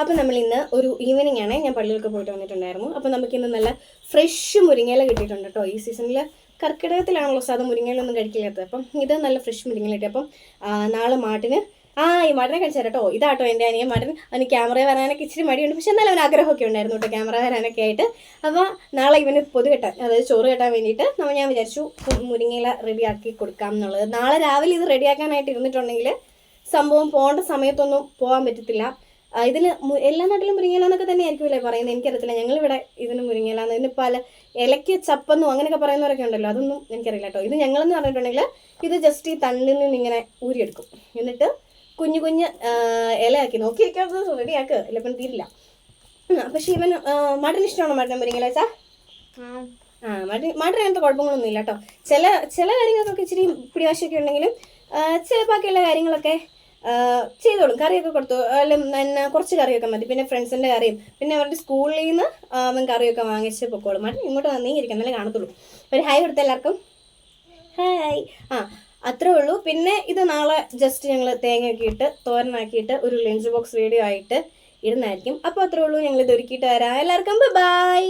അപ്പോൾ നമ്മൾ ഇന്ന് ഒരു ഈവനിങ് ആണ് ഞാൻ പള്ളിയിലൊക്കെ പോയിട്ട് വന്നിട്ടുണ്ടായിരുന്നു. അപ്പോൾ നമുക്ക് ഇന്ന് നല്ല ഫ്രഷ് മുരിങ്ങയില കിട്ടിയിട്ടുണ്ട് കേട്ടോ ഈ സീസണിൽ കർക്കിടകത്തിലാണല്ലോ സാധാ മുരിങ്ങയിലൊന്നും കഴിക്കില്ലാത്തത്. അപ്പം ഇത് നല്ല ഫ്രഷ് മുരിങ്ങയില കിട്ടി. അപ്പം നാളെ മാട്ടിന് ആ ഈ മടനെ കഴിച്ചു കേട്ടോ ഇതാട്ടോ എന്റെ അനിയൻ മടൻ. അവന് ക്യാമറ വരാനൊക്കെ ഇച്ചിരി മടിയുണ്ട്. പക്ഷെ എന്നാലും അവൻ ആഗ്രഹമൊക്കെ ഉണ്ടായിരുന്നു കേട്ടോ ക്യാമറ വരാനൊക്കെ ആയിട്ട്. അപ്പോൾ നാളെ ഇവന് പൊതു കെട്ടാൻ അതായത് ചോറ് കെട്ടാൻ വേണ്ടിയിട്ട് നമ്മൾ ഞാൻ വിചാരിച്ചു മുരിങ്ങയില ആക്കി കൊടുക്കാം എന്നുള്ളത്. നാളെ രാവിലെ ഇത് റെഡിയാക്കാനായിട്ട് ഇരുന്നിട്ടുണ്ടെങ്കിൽ സംഭവം പോകേണ്ട സമയത്തൊന്നും പോകാൻ പറ്റത്തില്ല. മു- എല്ലാ നാട്ടിലും മുരിങ്ങയില എന്നൊക്കെ തന്നെ ആയിരിക്കുമല്ലേ പറയുന്നത്? എനിക്കറിയത്തില്ല. ഞങ്ങളിവിടെ ഇതിന് മുരിങ്ങയില ഇതിന് പല ഇലയ്ക്ക് ചപ്പെന്നും അങ്ങനെയൊക്കെ പറയുന്നവരൊക്കെ ഉണ്ടല്ലോ. അതൊന്നും എനിക്കറിയില്ല കേട്ടോ ഇത് ഞങ്ങളെന്ന് പറഞ്ഞിട്ടുണ്ടെങ്കിൽ ഇത് ജസ്റ്റ് ഈ തണ്ണിൽ നിന്ന് ഇങ്ങനെ ഊരിയെടുക്കും. എന്നിട്ട് കുഞ്ഞു കുഞ്ഞ് ഇലയാക്കി നോക്കിയിരിക്കാത്തത് റെഡിയാക്ക്. ഇല്ല ഇപ്പം തീരില്ല. പക്ഷെ ഇവൻ മടന് ഇഷ്ടമാണോ മടൻ മുരിങ്ങയില വെച്ചാ ആ മടി മടൻ അങ്ങനത്തെ കുഴപ്പങ്ങളൊന്നും ഇല്ല കേട്ടോ ചില ചില കാര്യങ്ങൾക്കൊക്കെ ഇച്ചിരി പിടിവാശിയൊക്കെ ഉണ്ടെങ്കിലും ചില ബാക്കിയുള്ള കാര്യങ്ങളൊക്കെ ചെയ്തോളും. കറിയൊക്കെ കൊടുത്തു. അല്ലെങ്കിൽ എന്നെ കുറച്ച് കറിയൊക്കെ മതി. പിന്നെ ഫ്രണ്ട്സിന്റെ കറിയും. പിന്നെ അവരുടെ സ്കൂളിൽ നിന്ന് അവൻ കറിയൊക്കെ വാങ്ങിച്ച് പൊക്കോളും. മടൻ ഇങ്ങോട്ട് വന്നേ ഇരിക്കാം എന്നാലേ കാണത്തുള്ളൂ. ഒരു ഹായ് കൊടുത്ത എല്ലാവർക്കും. ഹായ്. ആ അത്രേ ഉള്ളൂ. പിന്നെ ഇത് നാളെ ജസ്റ്റ് ഞങ്ങൾ തേങ്ങയൊക്കെ ഇട്ട് തോരനാക്കിയിട്ട് ഒരു ലഞ്ച് ബോക്സ് വീഡിയോ ആയിട്ട് ഇടുന്നതായിരിക്കും. അപ്പോൾ അത്രേ ഉള്ളൂ. ഞങ്ങൾ ഇത് ഒരുക്കിയിട്ട് വരാം. എല്ലാവർക്കും ബൈ